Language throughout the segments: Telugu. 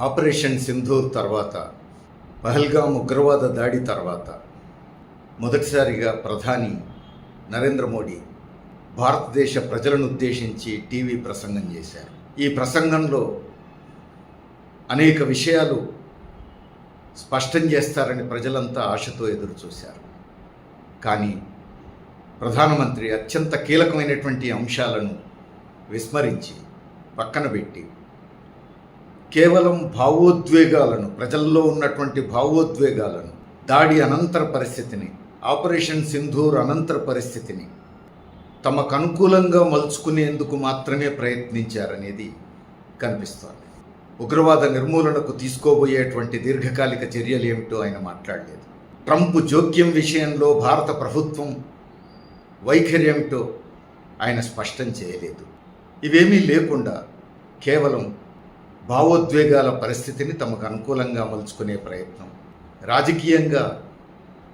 ఆపరేషన్ సింధూర్ తర్వాత పహల్గాం ఉగ్రవాద దాడి తర్వాత మొదటిసారిగా ప్రధాని నరేంద్ర మోడీ భారతదేశ ప్రజలను ఉద్దేశించి టీవీ ప్రసంగం చేశారు. ఈ ప్రసంగంలో అనేక విషయాలు స్పష్టం చేస్తారని ప్రజలంతా ఆశతో ఎదురుచూశారు కానీ ప్రధానమంత్రి అత్యంత కీలకమైనటువంటి అంశాలను విస్మరించి పక్కన పెట్టి కేవలం భావోద్వేగాలను ప్రజల్లో ఉన్నటువంటి భావోద్వేగాలను దాడి అనంతర పరిస్థితిని ఆపరేషన్ సింధూర్ అనంతర పరిస్థితిని తమకు అనుకూలంగా మలుచుకునేందుకు మాత్రమే ప్రయత్నించారనేది కనిపిస్తోంది. ఉగ్రవాద నిర్మూలనకు తీసుకోబోయేటువంటి దీర్ఘకాలిక చర్యలు ఏమిటో ఆయన మాట్లాడలేదు. ట్రంప్ జోక్యం విషయంలో భారత ప్రభుత్వం వైఖరి ఏమిటో ఆయన స్పష్టం చేయలేదు. ఇవేమీ లేకుండా కేవలం భావోద్వేగాల పరిస్థితిని తమకు అనుకూలంగా మలుచుకునే ప్రయత్నం రాజకీయంగా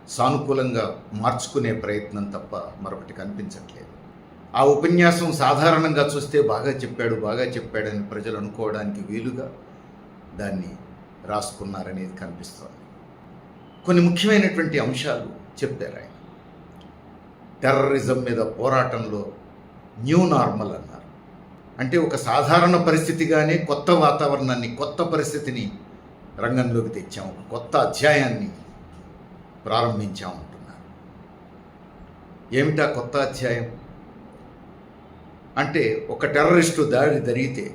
సానుకూలంగా మార్చుకునే ప్రయత్నం తప్ప మరొకటి కనిపించట్లేదు. ఆ ఉపన్యాసం సాధారణంగా చూస్తే బాగా చెప్పాడు బాగా చెప్పాడని ప్రజలు అనుకోవడానికి వీలుగా దాన్ని రాసుకున్నారనేది కనిపిస్తోంది. కొన్ని ముఖ్యమైనటువంటి అంశాలు చెప్పారు ఆయన. టెర్రరిజం మీద పోరాటంలో న్యూ నార్మల్ అన్నారు. అంటే ఒక సాధారణ పరిస్థితిగానే కొత్త వాతావరణాన్ని కొత్త పరిస్థితిని రంగంలోకి తెచ్చాము. ఒక కొత్త అధ్యాయాన్ని ప్రారంభించామంటున్నారు ఏమిటా కొత్త అధ్యాయం? అంటే ఒక టెర్రరిస్టు దాడి జరిగితే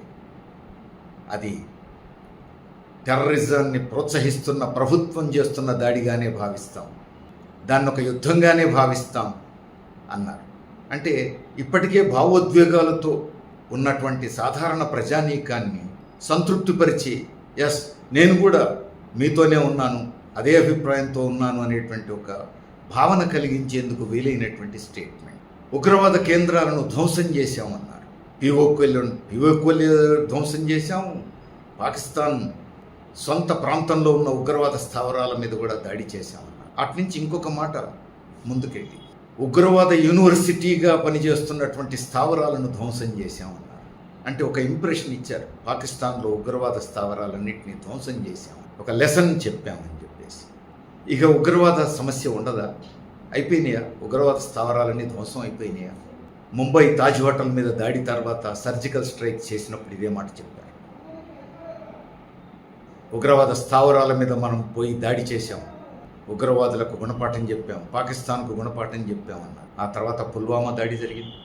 అది టెర్రరిజాన్ని ప్రోత్సహిస్తున్న ప్రభుత్వం చేస్తున్న దాడిగానే భావిస్తాం. దాన్ని ఒక యుద్ధంగానే భావిస్తాం అన్నారు. అంటే ఇప్పటికే భావోద్వేగాలతో ఉన్నటువంటి సాధారణ ప్రజానీకాన్ని సంతృప్తిపరిచి ఎస్ నేను కూడా మీతోనే ఉన్నాను అదే అభిప్రాయంతో ఉన్నాను అనేటువంటి ఒక భావన కలిగించేందుకు వీలైనటువంటి స్టేట్మెంట్ ఉగ్రవాద కేంద్రాలను ధ్వంసం చేశామన్నారు. పిఓక్వెల్ పిఓక్వెల్ ధ్వంసం చేశాం. పాకిస్తాన్ సొంత ప్రాంతంలో ఉన్న ఉగ్రవాద స్థావరాల మీద కూడా దాడి చేశామన్నారు. అట్నుంచి ఇంకొక మాట ముందుకెళ్ళి. ఉగ్రవాద యూనివర్సిటీగా పనిచేస్తున్నటువంటి స్థావరాలను ధ్వంసం చేశామన్నారు అంటే ఒక ఇంప్రెషన్ ఇచ్చారు. పాకిస్తాన్లో ఉగ్రవాద స్థావరాలన్నింటినీ ధ్వంసం చేశాం. ఒక లెసన్ చెప్పామని చెప్పేసి. ఇక ఉగ్రవాద సమస్య ఉండదా? అయిపోయినాయా? ఉగ్రవాద స్థావరాలన్నీ ధ్వంసం అయిపోయినాయా? ముంబై తాజ్ హోటల్ మీద దాడి తర్వాత సర్జికల్ స్ట్రైక్ చేసినప్పుడు ఇదే మాట చెప్పారు. ఉగ్రవాద స్థావరాల మీద మనం పోయి దాడి చేశాం. ఉగ్రవాదులకు గుణపాఠం చెప్పాం పాకిస్తాన్కు గుణపాఠం చెప్పామన్నారు ఆ తర్వాత పుల్వామా దాడి జరిగింది.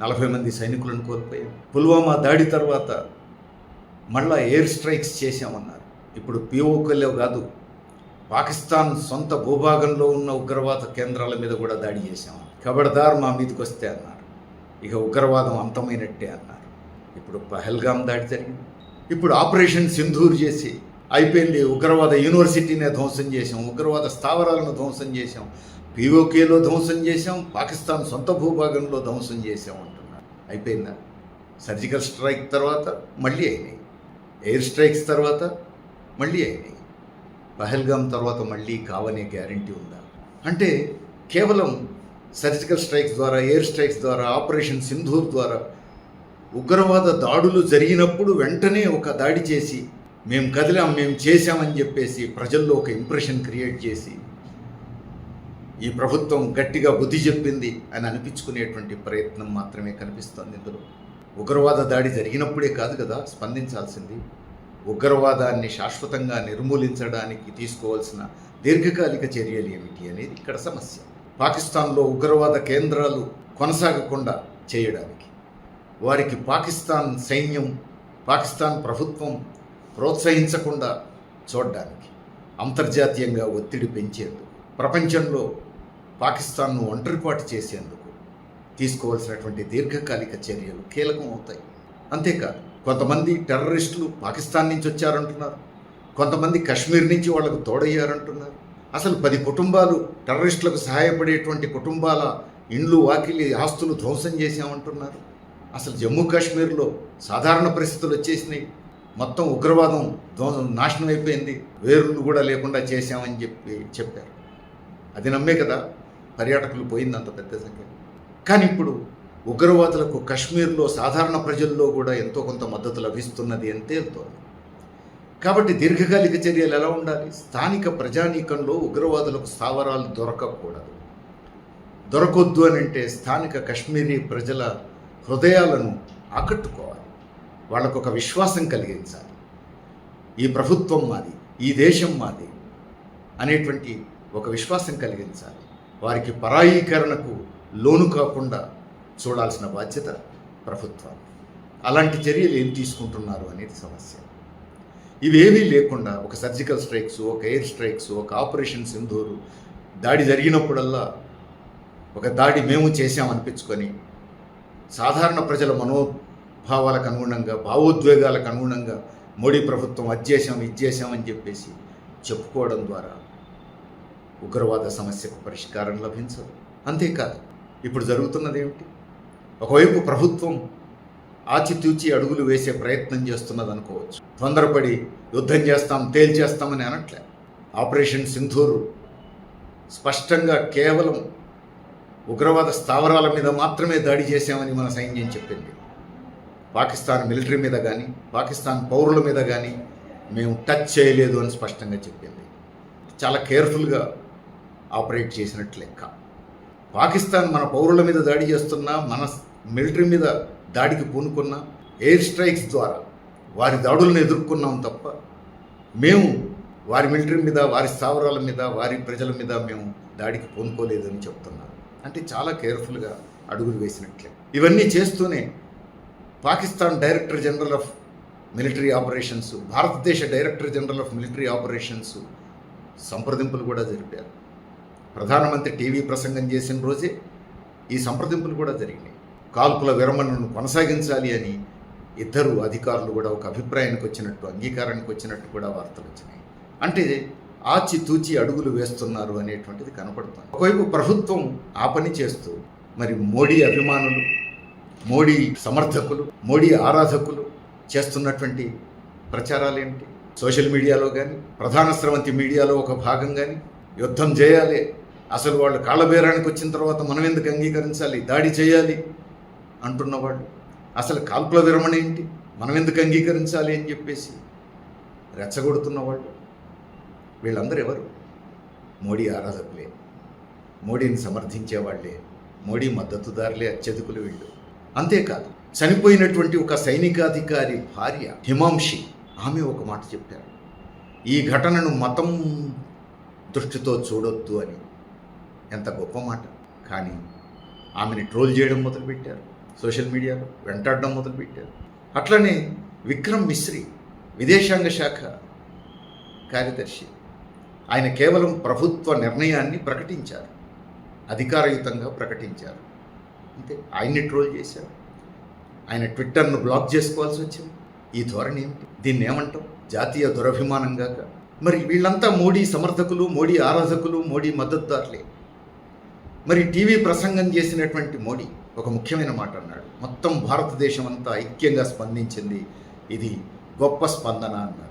నలభై మంది సైనికులను కోల్పోయాం పుల్వామా దాడి తర్వాత మళ్ళా ఎయిర్ స్ట్రైక్స్ చేశామన్నారు. ఇప్పుడు పిఓకల్లో కాదు పాకిస్తాన్ సొంత భూభాగంలో ఉన్న ఉగ్రవాద కేంద్రాల మీద కూడా దాడి చేశాం కబడ్దార్ మా మీదకి వస్తే అన్నారు. ఇక ఉగ్రవాదం అంతమైనట్టే అన్నారు. ఇప్పుడు పహల్గాం దాడి జరిగింది. ఇప్పుడు ఆపరేషన్ సింధూర్ చేసి అయిపోయింది. ఉగ్రవాద యూనివర్సిటీనే ధ్వంసం చేశాం. ఉగ్రవాద స్థావరాలను ధ్వంసం చేశాం. పీఓకేలో ధ్వంసం చేశాం. పాకిస్తాన్ సొంత భూభాగంలో ధ్వంసం చేశాం అంటున్నారు. అయిపోయిందా? సర్జికల్ స్ట్రైక్ తర్వాత మళ్ళీ అయినాయి. ఎయిర్ స్ట్రైక్స్ తర్వాత మళ్ళీ అయినాయి. పహల్గామ్ తర్వాత మళ్ళీ కావనే గ్యారంటీ ఉందా? అంటే కేవలం సర్జికల్ స్ట్రైక్స్ ద్వారా ఎయిర్ స్ట్రైక్స్ ద్వారా ఆపరేషన్ సింధూర్ ద్వారా ఉగ్రవాద దాడులు జరిగినప్పుడు వెంటనే ఒక దాడి చేసి మేము కదిలాం మేము చేశామని చెప్పేసి ప్రజల్లో ఒక ఇంప్రెషన్ క్రియేట్ చేసి ఈ ప్రభుత్వం గట్టిగా బుద్ధి చెప్పింది అని అనిపించుకునేటువంటి ప్రయత్నం మాత్రమే కనిపిస్తోంది ఇందులో. ఉగ్రవాద దాడి జరిగినప్పుడే కాదు కదా స్పందించాల్సింది. ఉగ్రవాదాన్ని శాశ్వతంగా నిర్మూలించడానికి తీసుకోవాల్సిన దీర్ఘకాలిక చర్యలు ఏమిటి అనేది ఇక్కడ సమస్య. పాకిస్తాన్లో ఉగ్రవాద కేంద్రాలు కొనసాగకుండా చేయడానికి. వారికి పాకిస్తాన్ సైన్యం పాకిస్తాన్ ప్రభుత్వం ప్రోత్సహించకుండా చూడడానికి అంతర్జాతీయంగా ఒత్తిడి పెంచేందుకు ప్రపంచంలో పాకిస్తాన్ను ఒంటరిపాటు చేసేందుకు తీసుకోవాల్సినటువంటి దీర్ఘకాలిక చర్యలు కీలకం అవుతాయి అంతేకాదు కొంతమంది టెర్రరిస్టులు పాకిస్తాన్ నుంచి వచ్చారంటున్నారు. కొంతమంది కశ్మీర్ నుంచి వాళ్ళకు తోడయ్యారంటున్నారు. అసలు పది కుటుంబాలు టెర్రరిస్టులకు సహాయపడేటువంటి కుటుంబాల ఇండ్లు వాకిలి ఆస్తులు ధ్వంసం చేశామంటున్నారు. అసలు జమ్మూ కాశ్మీర్లో సాధారణ పరిస్థితులు వచ్చేసినాయి. మొత్తం ఉగ్రవాదం ధ్వంసం నాశనం అయిపోయింది. వేరులు కూడా లేకుండా చేశామని చెప్పి చెప్పారు. అది నమ్మే కదా పర్యాటకులు పోయింది అంత పెద్ద సంఖ్య కానీ ఇప్పుడు ఉగ్రవాదులకు కశ్మీర్లో సాధారణ ప్రజల్లో కూడా ఎంతో కొంత మద్దతు లభిస్తున్నది అని తేలుతోంది. కాబట్టి దీర్ఘకాలిక చర్యలు ఎలా ఉండాలి? స్థానిక ప్రజానీకంలో ఉగ్రవాదులకు స్థావరాలు దొరకకూడదు. దొరకొద్దు అని అంటే స్థానిక కశ్మీరీ ప్రజల హృదయాలను ఆకట్టుకోవాలి. వాళ్ళకు ఒక విశ్వాసం కలిగించాలి. ఈ ప్రభుత్వం మాది ఈ దేశం మాది అనేటువంటి ఒక విశ్వాసం కలిగించాలి. వారికి పరాయీకరణకు లోను కాకుండా చూడాల్సిన బాధ్యత ప్రభుత్వాలు అలాంటి చర్యలు ఏం తీసుకుంటున్నారు అనేది సమస్య. ఇవేమీ లేకుండా ఒక సర్జికల్ స్ట్రైక్స్ ఒక ఎయిర్ స్ట్రైక్స్ ఒక ఆపరేషన్ సింధూరు దాడి జరిగినప్పుడల్లా ఒక దాడి మేము చేశామనిపించుకొని సాధారణ ప్రజల భావాలకు అనుగుణంగా భావోద్వేగాలకు అనుగుణంగా మోడీ ప్రభుత్వం అధ్యేశం చేశాం అని చెప్పేసి చెప్పుకోవడం ద్వారా ఉగ్రవాద సమస్యకు పరిష్కారం లభించదు. అంతేకాదు ఇప్పుడు జరుగుతున్నది ఏమిటి? ఒకవైపు ప్రభుత్వం ఆచితూచి అడుగులు వేసే ప్రయత్నం చేస్తున్నది అనుకోవచ్చు. తొందరపడి యుద్ధం చేస్తాం తేల్చేస్తామని అనట్లే. ఆపరేషన్ సింధూరు స్పష్టంగా కేవలం ఉగ్రవాద స్థావరాల మీద మాత్రమే దాడి చేశామని మన సైన్యం చెప్పింది. పాకిస్తాన్ మిలిటరీ మీద కానీ పాకిస్తాన్ పౌరుల మీద కానీ మేము టచ్ చేయలేదు అని స్పష్టంగా చెప్పింది. చాలా కేర్ఫుల్గా ఆపరేట్ చేసినట్టు లెక్క. పాకిస్తాన్ మన పౌరుల మీద దాడి చేస్తున్నా మన మిలిటరీ మీద దాడికి పూనుకున్న ఎయిర్ స్ట్రైక్స్ ద్వారా వారి దాడులను ఎదుర్కొన్నాం తప్ప మేము వారి మిలిటరీ మీద వారి స్థావరాల మీద వారి ప్రజల మీద మేము దాడికి పూనుకోలేదని చెప్తున్నారు. అంటే చాలా కేర్ఫుల్గా అడుగులు వేసినట్లే. ఇవన్నీ చేస్తూనే Pakistan director general of military operations భారతదేశ director general of military operations సంప్రదింపులు కూడా జరిపారు. ప్రధానమంత్రి టీవీ ప్రసంగం చేసిన రోజే ఈ సంప్రదింపులు కూడా జరిగినాయి. కాల్పుల విరమణను కొనసాగించాలి అని ఇద్దరు అధికారులు కూడా ఒక అభిప్రాయానికి వచ్చినట్టు అంగీకారానికి వచ్చినట్టు కూడా వార్తలు వచ్చినాయి. అంటే ఆచితూచి అడుగులు వేస్తున్నారు అనేటువంటిది కనపడుతుంది. ఒకవైపు ప్రభుత్వం ఆ పని చేస్తూ మరి మోడీ అభిమానులు మోడీ సమర్థకులు మోడీ ఆరాధకులు చేస్తున్నటువంటి ప్రచారాలు సోషల్ మీడియాలో కానీ ప్రధాన స్రవంతి మీడియాలో ఒక భాగం కానీ యుద్ధం చేయాలి. అసలు వాళ్ళు కాళ్ళబేరానికి వచ్చిన తర్వాత మనం ఎందుకు అంగీకరించాలి? దాడి చేయాలి అంటున్నవాళ్ళు అసలు కాల్పుల విరమణ ఏంటి? మనం ఎందుకు అంగీకరించాలి అని చెప్పేసి రెచ్చగొడుతున్న వాళ్ళు. వీళ్ళందరూ ఎవరు? మోడీ ఆరాధకులే. మోడీని సమర్థించే వాళ్ళే. మోడీ మద్దతుదారులే అత్యధికులు వీళ్ళు. అంతేకాదు చనిపోయినటువంటి ఒక సైనికాధికారి భార్య హిమాంషి ఆమె ఒక మాట చెప్పారు. ఈ ఘటనను మతం దృష్టితో చూడొద్దు అని. ఎంత గొప్ప మాట. కానీ ఆమెని ట్రోల్ చేయడం మొదలుపెట్టారు. సోషల్ మీడియాలో వెంటాడడం మొదలుపెట్టారు. అట్లనే విక్రమ్ మిశ్రీ విదేశాంగ శాఖ కార్యదర్శి ఆయన కేవలం ప్రభుత్వ నిర్ణయాన్ని ప్రకటించారు. అధికారయుతంగా ప్రకటించారు. అంతే. ఆయన్ని ట్రోల్ చేశారు ఆయన ట్విట్టర్ను బ్లాక్ చేసుకోవాల్సి వచ్చింది. ఈ ధోరణి ఏమిటి? దీన్ని ఏమంటాం? జాతీయ దురభిమానంగా మరి వీళ్ళంతా మోడీ సమర్థకులు మోడీ ఆరాధకులు మోడీ మద్దతుదారులే. మరి టీవీ ప్రసంగం చేసినటువంటి మోడీ ఒక ముఖ్యమైన మాట అన్నాడు. మొత్తం భారతదేశం అంతా ఐక్యంగా స్పందించింది. ఇది గొప్ప స్పందన అన్నారు.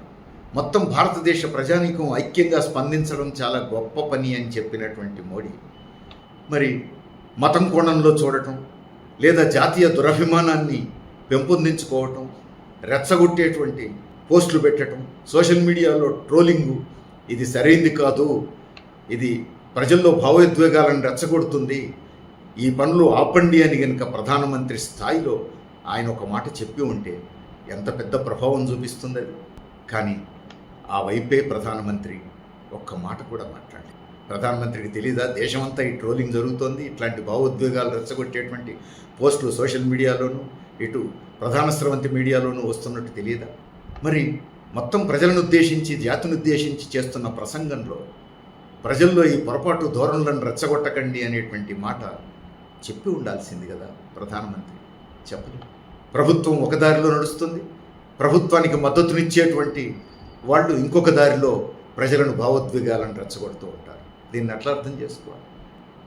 మొత్తం భారతదేశ ప్రజానీకం ఐక్యంగా స్పందించడం చాలా గొప్ప పని అని చెప్పినటువంటి మోడీ. మరి మతం కోణంలో చూడటం లేదా జాతీయ దురభిమానాన్ని పెంపొందించుకోవటం రెచ్చగొట్టేటువంటి పోస్టులు పెట్టడం సోషల్ మీడియాలో ట్రోలింగు ఇది సరైంది కాదు. ఇది ప్రజల్లో భావోద్వేగాలను రెచ్చగొడుతుంది. ఈ పనులు ఆపండి అని కనుక ప్రధానమంత్రి స్థాయిలో ఆయన ఒక మాట చెప్పి ఉంటే ఎంత పెద్ద ప్రభావం చూపిస్తుంది అది. కానీ ఆ వైపే ప్రధానమంత్రి ఒక్క మాట కూడా మాట్లాడలేదు. ప్రధానమంత్రికి తెలీదా? దేశమంతా ఈ ట్రోలింగ్ జరుగుతోంది. ఇట్లాంటి భావోద్వేగాలు రెచ్చగొట్టేటువంటి పోస్టులు సోషల్ మీడియాలోనూ ఇటు ప్రధాన స్రవంతి మీడియాలోనూ వస్తున్నట్టు తెలియదా మరి మొత్తం ప్రజలను ఉద్దేశించి జాతిని ఉద్దేశించి చేస్తున్న ప్రసంగంలో ప్రజల్లో ఈ పొరపాటు ధోరణులను రెచ్చగొట్టకండి అనేటువంటి మాట చెప్పి ఉండాల్సింది కదా ప్రధానమంత్రి. చెప్పలేదు ప్రభుత్వం ఒక దారిలో నడుస్తుంది. ప్రభుత్వానికి మద్దతునిచ్చేటువంటి వాళ్ళు ఇంకొక దారిలో ప్రజలను భావోద్వేగాలను రెచ్చగొడుతూ ఉంటారు. దీన్ని ఎట్లా అర్థం చేసుకోవాలి.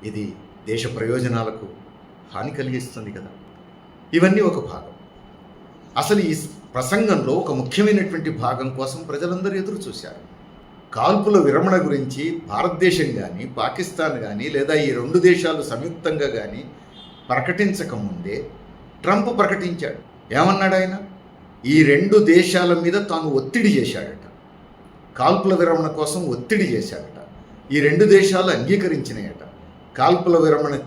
ఇది దేశ ప్రయోజనాలకు హాని కలిగిస్తుంది కదా. ఇవన్నీ ఒక భాగం. అసలు ఈ ప్రసంగంలో ఒక ముఖ్యమైనటువంటి భాగం కోసం ప్రజలందరూ ఎదురు చూశారు. కాల్పుల విరమణ గురించి భారతదేశం కానీ పాకిస్తాన్ కానీ లేదా ఈ రెండు దేశాలు సంయుక్తంగా కానీ ప్రకటించకముందే ట్రంప్ ప్రకటించాడు. ఏమన్నాడు ఆయన? ఈ రెండు దేశాల మీద తాను ఒత్తిడి చేశాడట. కాల్పుల విరమణ కోసం ఒత్తిడి చేశాడు. ఈ రెండు దేశాలు అంగీకరించినాయట. కాల్పుల విరమణ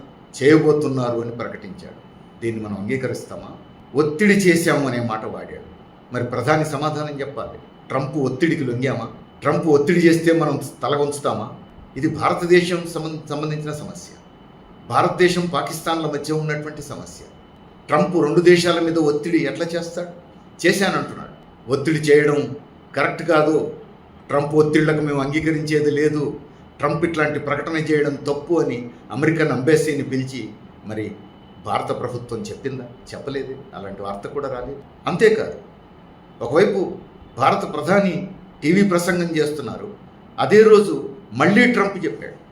చేయబోతున్నారు అని ప్రకటించాడు. దీన్ని మనం అంగీకరిస్తామా? ఒత్తిడి చేశాము అనే మాట వాడాడు. మరి ప్రధాని సమాధానం చెప్పాలి. ట్రంప్ ఒత్తిడికి లొంగామా? ట్రంప్ ఒత్తిడి చేస్తే మనం తల ఉంచుతామా ఇది భారతదేశం సంబంధ సంబంధించిన సమస్య. భారతదేశం పాకిస్తాన్ల మధ్య ఉన్నటువంటి సమస్య. ట్రంప్ రెండు దేశాల మీద ఒత్తిడి ఎట్లా చేస్తాడు? చేశానంటున్నాడు. ఒత్తిడి చేయడం కరెక్ట్ కాదు. ట్రంప్ ఒత్తిళ్ళకు మేము అంగీకరించేది లేదు. ట్రంప్ ఇట్లాంటి ప్రకటన చేయడం తప్పు అని అమెరికన్ అంబాసీని పిలిచి మరి భారత ప్రభుత్వం చెప్పిందా? చెప్పలేదు. అలాంటి వార్త కూడా రాలేదు. అంతేకాదు ఒకవైపు భారత ప్రధాని టీవీ ప్రసంగం చేస్తున్నారు. అదే రోజు మళ్ళీ ట్రంప్ చెప్పాడు.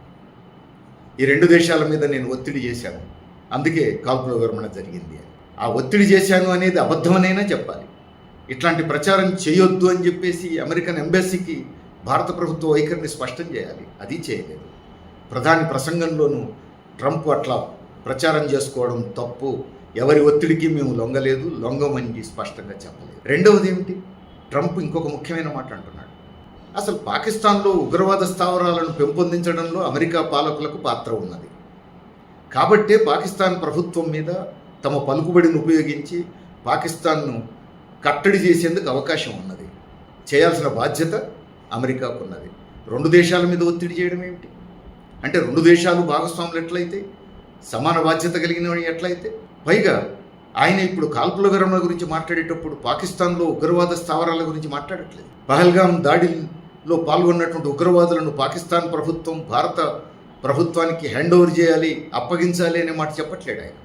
ఈ రెండు దేశాల మీద నేను ఒత్తిడి చేశాను. అందుకే కాల్పుల విరమణ జరిగింది అని. ఆ ఒత్తిడి చేశాను అనేది అబద్ధమనైనా చెప్పాలి. ఇట్లాంటి ప్రచారం చేయొద్దు అని చెప్పేసి అమెరికన్ ఎంబసీకి భారత ప్రభుత్వ వైఖరిని స్పష్టం చేయాలి. అది చేయలేదు. ప్రధాని ప్రసంగంలోనూ ట్రంప్ అట్లా ప్రచారం చేసుకోవడం తప్పు. ఎవరి ఒత్తిడికి మేము లొంగలేదు లొంగమని స్పష్టంగా చెప్పలేదు. రెండవది ఏమిటి ట్రంప్ ఇంకొక ముఖ్యమైన మాట అంటున్నాడు. అసలు పాకిస్తాన్లో ఉగ్రవాద స్థావరాలను పెంపొందించడంలో అమెరికా పాలకులకు పాత్ర ఉన్నది. కాబట్టే పాకిస్తాన్ ప్రభుత్వం మీద తమ పలుకుబడిని ఉపయోగించి పాకిస్తాన్ను కట్టడి చేసేందుకు అవకాశం ఉన్నది. చేయాల్సిన బాధ్యత అమెరికాకు ఉన్నది రెండు దేశాల మీద ఒత్తిడి చేయడం ఏమిటి? అంటే రెండు దేశాలు భాగస్వాములు ఎట్లయితే సమాన బాధ్యత కలిగిన ఎట్లయితే పైగా ఆయన ఇప్పుడు కాల్పుల విరమణ గురించి మాట్లాడేటప్పుడు పాకిస్తాన్లో ఉగ్రవాద స్థావరాల గురించి మాట్లాడట్లేదు. పహల్గాం దాడిలో పాల్గొన్నటువంటి ఉగ్రవాదులను పాకిస్తాన్ ప్రభుత్వం భారత ప్రభుత్వానికి హ్యాండ్ ఓవర్ చేయాలి అప్పగించాలి అనే మాట చెప్పట్లేడు ఆయన.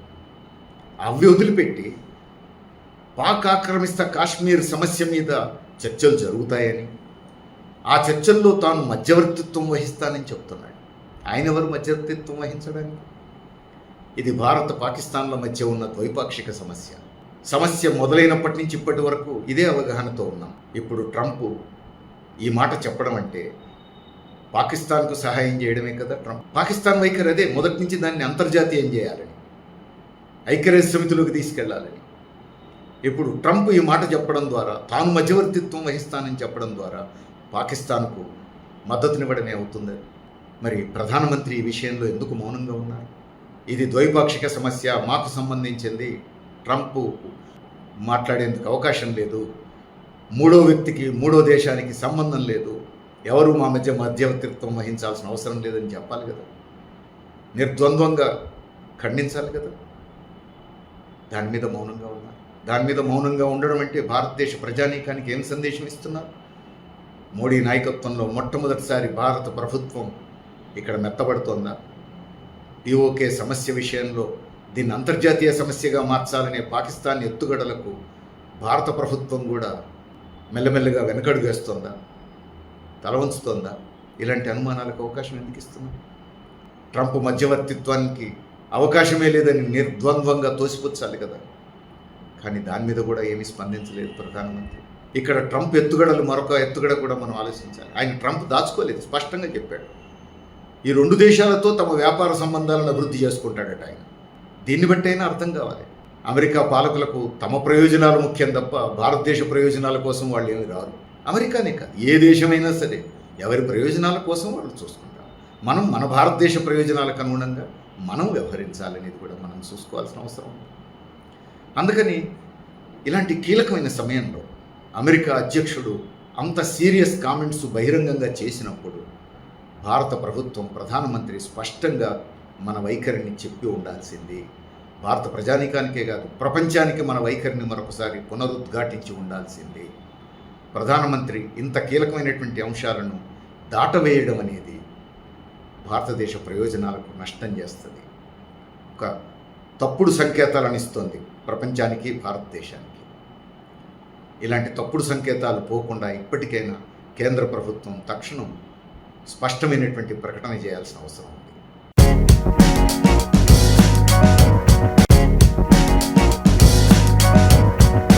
అవి వదిలిపెట్టి పాక్ ఆక్రమిస్త కాశ్మీర్ సమస్య మీద చర్చలు జరుగుతాయని ఆ చర్చల్లో తాను మధ్యవర్తిత్వం వహిస్తానని చెప్తున్నాడు. ఆయన ఎవరు మధ్యవర్తిత్వం వహించడానికి? ఇది భారత పాకిస్తాన్ల మధ్య ఉన్న ద్వైపాక్షిక సమస్య. సమస్య మొదలైనప్పటి నుంచి ఇప్పటి వరకు ఇదే అవగాహనతో ఉన్నాం. ఇప్పుడు ట్రంప్ ఈ మాట చెప్పడం అంటే పాకిస్తాన్కు సహాయం చేయడమే కదా ట్రంప్. పాకిస్తాన్ వైఖరి అదే మొదటి నుంచి దాన్ని అంతర్జాతీయం చేయాలని ఐక్యరాజ్య సమితిలోకి తీసుకెళ్ళాలని. ఇప్పుడు ట్రంప్ ఈ మాట చెప్పడం ద్వారా తాను మధ్యవర్తిత్వం వహిస్తానని చెప్పడం ద్వారా పాకిస్తాన్కు మద్దతునివ్వడమే అవుతుంది. మరి ప్రధానమంత్రి ఈ విషయంలో ఎందుకు మౌనంగా ఉన్నారు? ఇది ద్వైపాక్షిక సమస్య మాకు సంబంధించింది. ట్రంప్ మాట్లాడేందుకు అవకాశం లేదు. మూడో వ్యక్తికి మూడో దేశానికి సంబంధం లేదు. ఎవరు మా మధ్య మధ్యవర్తిత్వం వహించాల్సిన అవసరం లేదని చెప్పాలి కదా. నిర్ద్వంద్వంగా ఖండించాలి కదా. దాని మీద మౌనంగా ఉన్నారు. దాని మీద మౌనంగా ఉండడం అంటే భారతదేశ ప్రజానీకానికి ఏం సందేశం ఇస్తున్నారు? మోడీ నాయకత్వంలో మొట్టమొదటిసారి భారత ప్రభుత్వం ఇక్కడ మెత్తబడుతోందా? డిఓకే సమస్య విషయంలో దీన్ని అంతర్జాతీయ సమస్యగా మార్చాలనే పాకిస్తాన్ ఎత్తుగడలకు భారత ప్రభుత్వం కూడా మెల్లమెల్లగా వెనకడుగు వేస్తోందా? తలవంచుతోందా ఇలాంటి అనుమానాలకు అవకాశం ఎందుకు ఇస్తున్నాం ట్రంప్ మధ్యవర్తిత్వానికి అవకాశమే లేదని నిర్ద్వంద్వంగా తోసిపుచ్చాలి కదా. కానీ దాని మీద కూడా ఏమీ స్పందించలేదు ప్రధానమంత్రి. ఇక్కడ ట్రంప్ ఎత్తుగడలు మరొక ఎత్తుగడ కూడా మనం ఆలోచించాలి. ఆయన ట్రంప్ దాచుకోలేదు స్పష్టంగా చెప్పాడు. ఈ రెండు దేశాలతో తమ వ్యాపార సంబంధాలను అభివృద్ధి చేసుకుంటాడట ఆయన. దీన్ని బట్టి అయినా అర్థం కావాలి. అమెరికా పాలకులకు తమ ప్రయోజనాలు ముఖ్యం తప్ప భారతదేశ ప్రయోజనాల కోసం వాళ్ళు ఏమి రారు. అమెరికానే కాదు ఏ దేశమైనా సరే ఎవరి ప్రయోజనాల కోసం వాళ్ళు చూసుకుంటారు. మనం మన భారతదేశ ప్రయోజనాలకు అనుగుణంగా మనం వ్యవహరించాలనేది కూడా మనం చూసుకోవాల్సిన అవసరం ఉంది. అందుకని ఇలాంటి కీలకమైన సమయంలో అమెరికా అధ్యక్షుడు అంత సీరియస్ కామెంట్స్ బహిరంగంగా చేసినప్పుడు భారత ప్రభుత్వం ప్రధానమంత్రి స్పష్టంగా మన వైఖరిని చెప్పి ఉండాల్సింది. భారత ప్రజానీకానికే కాదు ప్రపంచానికి మన వైఖరిని మరొకసారి పునరుద్ఘాటించి ఉండాల్సింది. ప్రధానమంత్రి ఇంత కీలకమైనటువంటి అంశాలను దాటవేయడం అనేది భారతదేశ ప్రయోజనాలకు నష్టం చేస్తుంది. ఒక తప్పుడు సంకేతాలను ఇస్తోంది ప్రపంచానికి భారతదేశానికి. ఇలాంటి తప్పుడు సంకేతాలు పోకుండా ఇప్పటికైనా కేంద్ర ప్రభుత్వం తక్షణం స్పష్టమైనటువంటి ప్రకటన చేయాల్సిన అవసరం ఉంది.